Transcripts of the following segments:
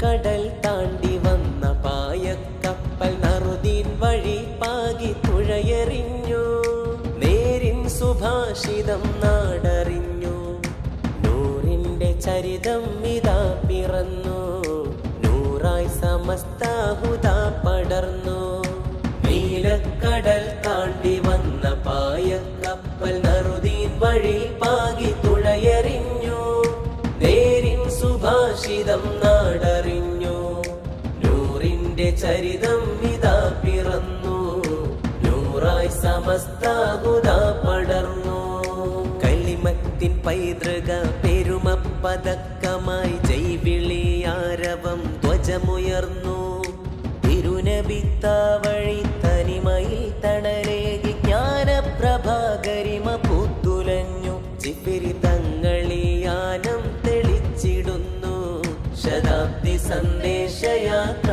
നീലക്കടൽ താണ്ടി വന്ന പായക്കപ്പൽ നറുദീൻ വഴി പാകി തുഴയെറിഞ്ഞു നേരിൻ സുഭാഷിതം നാടറിഞ്ഞു. നൂറിന്റെ ചരിതം ഇതാ പിറന്നു. നൂറായി സമസ്താഹുത പടർന്നു. നീലക്കടൽ താണ്ടി വന്ന പായക്കപ്പൽ നറുദീൻ വഴി നൂറിന്റെ ചരിതം ഇതാ പിറന്നു. നൂറായി സമസ്താകുത പടർന്നു. കലിമത്തിൻ പൈതൃക പെരുമ പതക്കമായി ജൈവിളിയാരവം ധ്വജമുയർന്നു. തിരുനബിത്താവഴി തനിമയിൽ തണലേകി ജ്ഞാനപ്രഭാകരിമ പൂത്തുലഞ്ഞു. ചിപ്പിരി തങ്ങളിയാനം തെളിച്ചിടുന്നു. ശതാബ്ദി സന്ദേശയാത്ര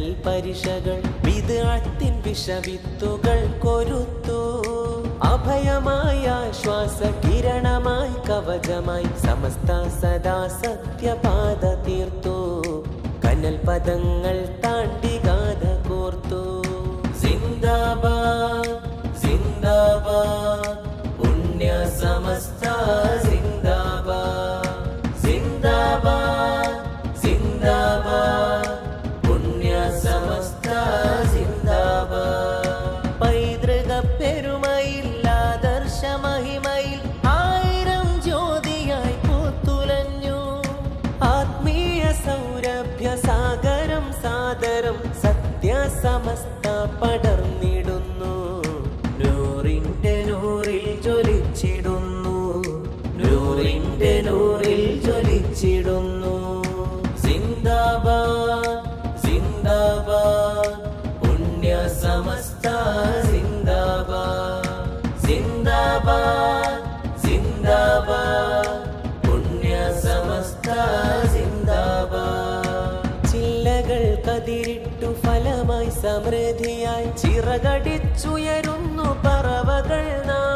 വെഞ്ചതൽ പരിശകൾ വിദാത്തിൻ വിഷവിത്തുകൾ കൊരുത്തു. അഭയമായ ശ്വാസ കിരണമായി കവചമായി സമസ്ത സദാ സത്യപാത തീർത്തു. കനൽ പദങ്ങൾ താണ്ടി ഗാഥ കോർത്തു. സിന്ദാബാദ് സിന്ദാബാദ്. സത്യസമസ്ത പടർന്നിടുന്നു. നൂറിന്റെ നൂറിൽ ജ്വലിച്ചിടുന്നു. നൂറിന്റെ നൂറിൽ ജ്വലിച്ചിടുന്നു. സിന്ദാബാദ് സിന്ദാബാദ് പുണ്യ സമസ്ത സിന്ദാബാദ്. സിന്ദാബാദ്. സമൃദ്ധിയായി ചിറകടിച്ചുയരുന്നു പറവകൾ നാം.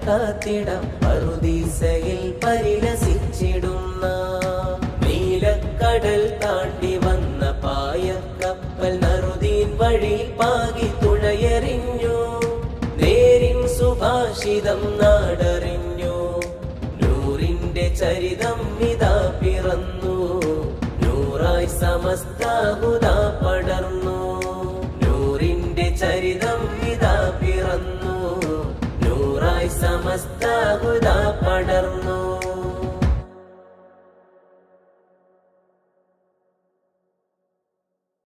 കാത്തിടം പറുദീസയിൽ പരിലസിച്ചിടുന്ന നീലക്കടൽ താണ്ടി വന്ന പായക്കപ്പൽ നറുദീൻ വഴി പാകി തുഴയറിഞ്ഞ സുഭാഷിതം നാടറിഞ്ഞു. നൂറിന്റെ ചരിതം ഇതാ പിറന്നു. നൂറായി സമസ്താഹുത പടർന്നു. നൂറിന്റെ ചരിതം ഇതാ പിറന്നു. നൂറായി സമസ്ത പടർന്നു